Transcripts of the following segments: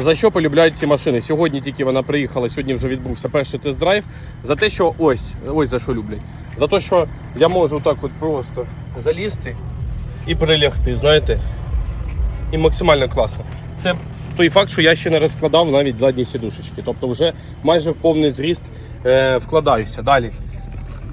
За що полюбляють ці машини? Сьогодні тільки вона приїхала, сьогодні вже відбувся перший тест-драйв. За те, що ось, ось за що люблять. За те, що я можу так от просто залізти і прилягти, знаєте. І максимально класно. Це той факт, що я ще не розкладав навіть задні сідушечки. Тобто вже майже в повний зріст е, вкладаюся. Далі.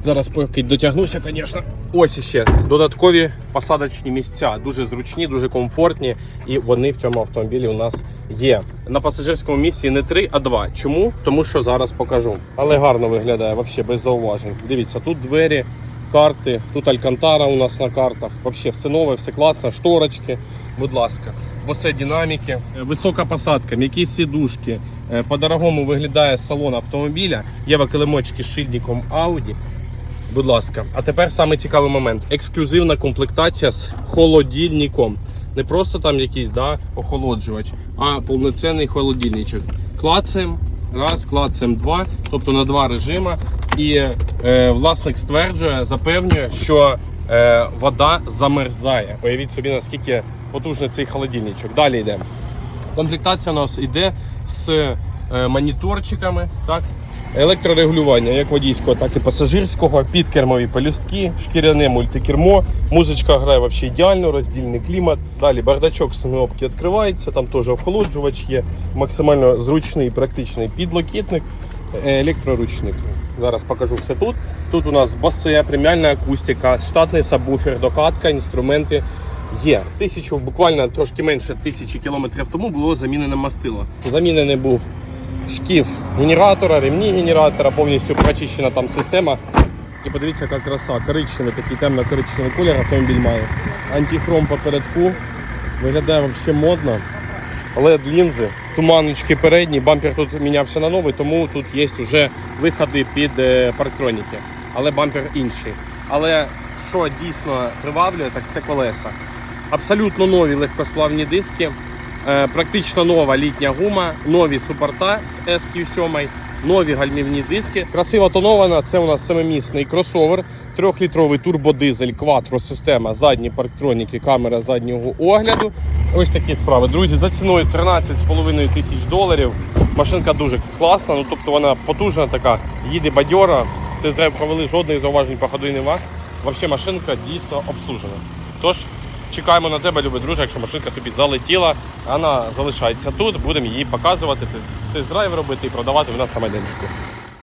Зараз поки дотягнуся, звісно. Ось іще додаткові посадочні місця, дуже зручні, дуже комфортні, і вони в цьому автомобілі у нас є. На пасажирському місці не три, а два. Чому? Тому що зараз покажу. Але гарно виглядає, взагалі без зауважень. Дивіться, тут двері, карти, тут алькантара у нас на картах. Взагалі все нове, все класно, шторочки, будь ласка. Босе динаміки, е, висока посадка, м'які сідушки. Е, По-дорогому виглядає салон автомобіля. Є килимочки з шильником Audi. Будь ласка, а тепер саме цікавий момент. Ексклюзивна комплектація з холодильником. Не просто там якийсь да, охолоджувач, а повноцінний холодильничок. Клацаємо, раз, клацаємо два, тобто на два режима. І е, власник стверджує, запевнює, що е, вода замерзає. Уявіть собі, наскільки потужний цей холодильничок. Далі йдемо. Комплектація у нас йде з е, моніторчиками, так? Електрорегулювання як водійського, так і пасажирського, підкермові пелюстки, шкіряне мультикермо, музичка грає взагалі ідеально, роздільний клімат. Далі бардачок з кнопки відкривається, там теж охолоджувач є, максимально зручний і практичний підлокітник, е, електроручник. Зараз покажу все тут. Тут у нас басе, преміальна акустика, штатний сабвуфер, докатка, інструменти. Є тисячу, буквально трошки менше тисячі кілометрів тому було замінене мастило. Замінений був шків генератора, ремні генератора, повністю прочищена там система. І подивіться, яка краса. Коричневий, такий темно-коричневий колір автомобіль має. Антихром попередку. Виглядає взагалі модно. led лінзи, туманочки передні, бампер тут мінявся на новий, тому тут є вже виходи під е, парктроніки. Але бампер інший. Але що дійсно приваблює, так це колеса. Абсолютно нові легкосплавні диски, практично нова літня гума, нові супорта з SQ7, нові гальмівні диски. Красиво тонована. Це у нас семимісний кросовер, трьохлітровий турбодизель, кватро система, задні парктроніки, камера заднього огляду. Ось такі справи. Друзі, за ціною 13,5 тисяч доларів. Машинка дуже класна, ну тобто вона потужна така, їде бадьора. Тест-драйв провели жодних зауважень по ходу нема. Взагалі машинка дійсно обслужена. Тож чекаємо на тебе, любий друже, якщо машинка тобі залетіла, вона залишається тут, будемо її показувати, тест- тест-драйв робити і продавати в нас на майданчику.